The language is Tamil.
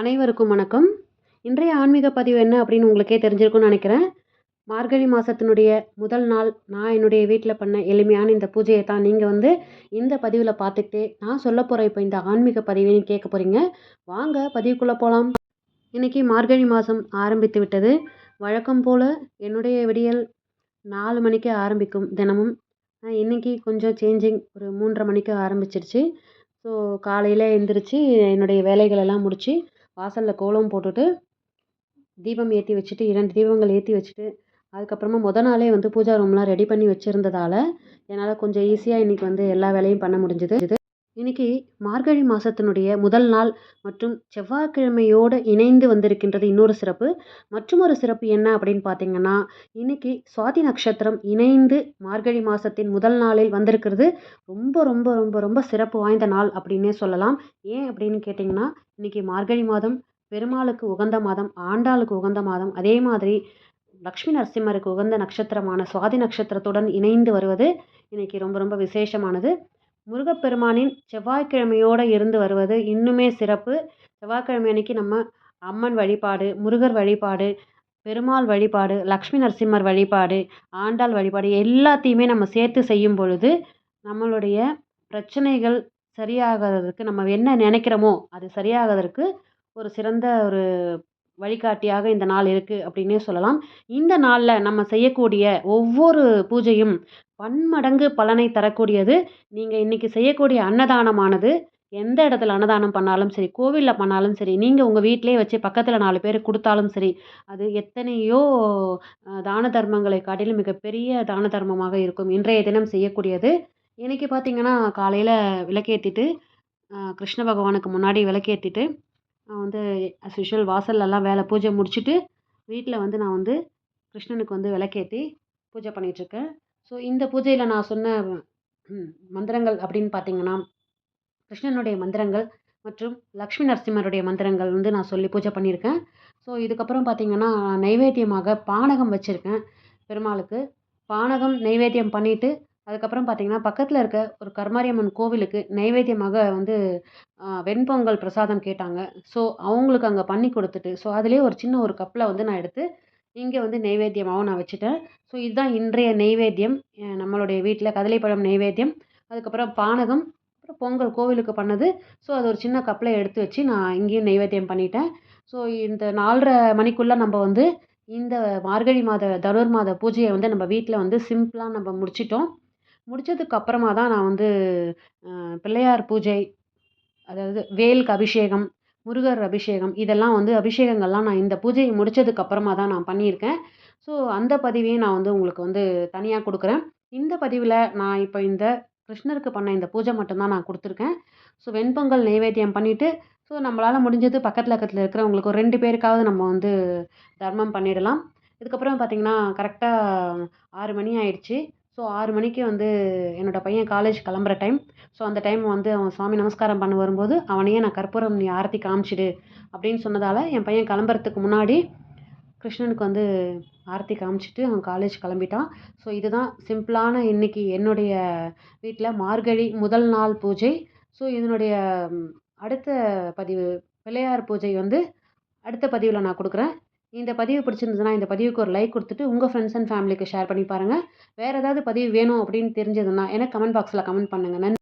அனைவருக்கும் வணக்கம். இன்றைய ஆன்மீக பதிவு என்ன அப்படின்னு உங்களுக்கே தெரிஞ்சிருக்கும்னு நினைக்கிறேன். மார்கழி மாதத்தினுடைய முதல் நாள் நான் என்னுடைய வீட்டில் பண்ண எளிமையான இந்த பூஜையை தான் நீங்கள் வந்து இந்த பதிவில் பார்த்துக்கிட்டே நான் சொல்ல போகிற இப்போ இந்த ஆன்மீக பதிவுன்னு கேட்க போகிறீங்க வாங்க பதிவுக்குள்ளே போகலாம் இன்றைக்கி மார்கழி மாதம் ஆரம்பித்து விட்டது. வழக்கம் போல் என்னுடைய விடியல் நாலு மணிக்கு ஆரம்பிக்கும் தினமும். இன்றைக்கி கொஞ்சம் சேஞ்சிங் ஒரு மூன்றரை மணிக்கு ஆரம்பிச்சிருச்சு. ஸோ காலையில் எழுந்திரிச்சு என்னுடைய வேலைகளெல்லாம் முடித்து வாசலில் கோலம் போட்டுட்டு தீபம் ஏற்றி வச்சுட்டு இரண்டு தீபங்கள் ஏற்றி வச்சுட்டு அதுக்கப்புறமா முத நாளே வந்து பூஜா ரூம்லாம் ரெடி பண்ணி வச்சுருந்ததால் என்னால் கொஞ்சம் ஈஸியாக இன்றைக்கி வந்து எல்லா வேலையும் பண்ண முடிஞ்சுது. இன்னைக்கு மார்கழி மாதத்தினுடைய முதல் நாள் மற்றும் செவ்வாய்க்கிழமையோடு இணைந்து வந்திருக்கின்றது இன்னொரு சிறப்பு. மற்றும் ஒரு சிறப்பு என்ன அப்படின்னு பார்த்தீங்கன்னா இன்னைக்கு சுவாதி நட்சத்திரம் இணைந்து மார்கழி மாதத்தின் முதல் நாளில் வந்திருக்கிறது. ரொம்ப ரொம்ப ரொம்ப ரொம்ப சிறப்பு வாய்ந்த நாள் அப்படின்னே சொல்லலாம். ஏன் அப்படின்னு கேட்டிங்கன்னா இன்றைக்கி மார்கழி மாதம் பெருமாளுக்கு உகந்த மாதம் ஆண்டாளுக்கு உகந்த மாதம். அதே மாதிரி லக்ஷ்மி நரசிம்மருக்கு உகந்த நட்சத்திரமான சுவாதி நட்சத்திரத்துடன் இணைந்து வருவது இன்றைக்கி ரொம்ப ரொம்ப விசேஷமானது. முருகப்பெருமானின் செவ்வாய்க்கிழமையோடு இருந்து வருவது இன்னுமே சிறப்பு. செவ்வாய்க்கிழமை அன்னைக்கு நம்ம அம்மன் வழிபாடு முருகர் வழிபாடு பெருமாள் வழிபாடு லக்ஷ்மி நரசிம்மர் வழிபாடு ஆண்டாள் வழிபாடு எல்லாத்தையுமே நம்ம சேர்த்து செய்யும் பொழுது நம்மளுடைய பிரச்சனைகள் சரியாகிறதுக்கு நம்ம என்ன நினைக்கிறோமோ அது சரியாகிறதுக்கு ஒரு சிறந்த ஒரு வழிகாட்டியாக இந்த நாள் இருக்குது அப்படின்னே சொல்லலாம். இந்த நாளில் நம்ம செய்யக்கூடிய ஒவ்வொரு பூஜையும் பன்மடங்கு பலனை தரக்கூடியது. நீங்கள் இன்றைக்கி செய்யக்கூடிய அன்னதானமானது எந்த இடத்துல அன்னதானம் பண்ணாலும் சரி கோவிலில் பண்ணாலும் சரி நீங்கள் உங்கள் வீட்டிலே வச்சு பக்கத்தில் நாலு பேர் கொடுத்தாலும் சரி அது எத்தனையோ தான தர்மங்களை காட்டிலும் மிகப்பெரிய தான தர்மமாக இருக்கும். இன்றைய தினம் செய்யக்கூடியது. இன்றைக்கி பார்த்திங்கன்னா காலையில் விளக்கேற்றிட்டு கிருஷ்ண பகவானுக்கு முன்னாடி விளக்கேற்றிட்டு நான் வந்து அஸ் யூஷுவல் வாசல்லலாம் வேலை பூஜை முடிச்சுட்டு வீட்டில் வந்து நான் வந்து கிருஷ்ணனுக்கு வந்து விளக்கேற்றி பூஜை பண்ணிகிட்ருக்கேன் ஸோ இந்த பூஜையில் நான் சொன்ன மந்திரங்கள் அப்படின்னு பார்த்தீங்கன்னா கிருஷ்ணனுடைய மந்திரங்கள் மற்றும் லக்ஷ்மி நரசிம்மருடைய மந்திரங்கள் வந்து நான் சொல்லி பூஜை பண்ணியிருக்கேன். ஸோ இதுக்கப்புறம் பார்த்திங்கன்னா நைவேத்தியமாக பானகம் வச்சுருக்கேன். பெருமாளுக்கு பானகம் நைவேத்தியம் பண்ணிவிட்டு அதுக்கப்புறம் பார்த்திங்கன்னா பக்கத்தில் இருக்க ஒரு கருமாரியம்மன் கோவிலுக்கு நைவேத்தியமாக வந்து வெண்பொங்கல் பிரசாதம் கேட்டாங்க. ஸோ அவங்களுக்கு அங்கே பண்ணி கொடுத்துட்டு ஸோ அதிலே ஒரு சின்ன ஒரு கப்பில் வந்து நான் எடுத்து இங்கே வந்து நெய்வேத்தியமாகவும் நான் வச்சுட்டேன். ஸோ இதுதான் இன்றைய நெய்வேத்தியம் நம்மளுடைய வீட்டில் கதலைப்பழம் நெய்வேத்தியம் அதுக்கப்புறம் பானகம் அப்புறம் பொங்கல் கோவிலுக்கு பண்ணது. ஸோ அது ஒரு சின்ன கப்பில் எடுத்து வச்சு நான் இங்கேயும் நெய்வேத்தியம் பண்ணிட்டேன். ஸோ இந்த நாலரை மணிக்குள்ளே நம்ம வந்து இந்த மார்கழி மாத தனுர் மாத பூஜையை வந்து நம்ம வீட்டில் வந்து சிம்பிளாக நம்ம முடிச்சிட்டோம். முடித்ததுக்கு அப்புறமா தான் நான் வந்து பிள்ளையார் பூஜை அதாவது வேலுக்கு அபிஷேகம் முருகர் அபிஷேகம் இதெல்லாம் வந்து அபிஷேகங்கள்லாம் நான் இந்த பூஜையை முடித்ததுக்கு அப்புறமா தான் நான் பண்ணியிருக்கேன். ஸோ அந்த பதிவையும் நான் வந்து உங்களுக்கு வந்து தனியாக கொடுக்குறேன். இந்த பதிவில் நான் இப்போ இந்த கிருஷ்ணருக்கு பண்ண இந்த பூஜை மட்டும்தான் நான் கொடுத்துருக்கேன். ஸோ வெண்பொங்கல் நைவேத்தியம் பண்ணிவிட்டு ஸோ நம்மளால் முடிஞ்சது பக்கத்தில் பக்கத்தில் இருக்கிறவங்களுக்கு ஒரு ரெண்டு பேருக்காவது நம்ம வந்து தர்மம் பண்ணிடலாம். இதுக்கப்புறம் பார்த்திங்கன்னா கரெக்டாக ஆறு மணி ஆயிடுச்சு. ஸோ ஆறு மணிக்கு வந்து என்னோடய பையன் காலேஜ் கிளம்புற டைம் ஸோ அந்த டைம் வந்து அவன் சாமி நமஸ்காரம் பண்ண வரும்போது அவனையே நான் கற்பூரம் நீ ஆரத்தி காமிச்சிடு அப்படின்னு சொன்னதால் என் பையன் கிளம்புறதுக்கு முன்னாடி கிருஷ்ணனுக்கு வந்து ஆரத்தி காமிச்சிட்டு அவன் காலேஜ் கிளம்பிட்டான். ஸோ இதுதான் சிம்பிளான இன்றைக்கி என்னுடைய வீட்டில் மார்கழி முதல் நாள் பூஜை. ஸோ இதனுடைய அடுத்த பதிவு பிள்ளையார் பூஜை வந்து அடுத்த பதிவில் நான் கொடுக்குறேன். இந்த பதிவு பிடிச்சிருந்ததுன்னா இந்த பதிவுக்கு ஒரு லைக் கொடுத்துட்டு உங்கள் ஃப்ரெண்ட்ஸ் அண்ட் ஃபேமிலிக்கு ஷேர் பண்ணி பாருங்கள் வேறு ஏதாவது பதிவு வேணும் அப்படின்னு தெரிஞ்சதுன்னா எனக்கு கமெண்ட் பாக்ஸில் கமெண்ட் பண்ணுங்கள் நன்றி.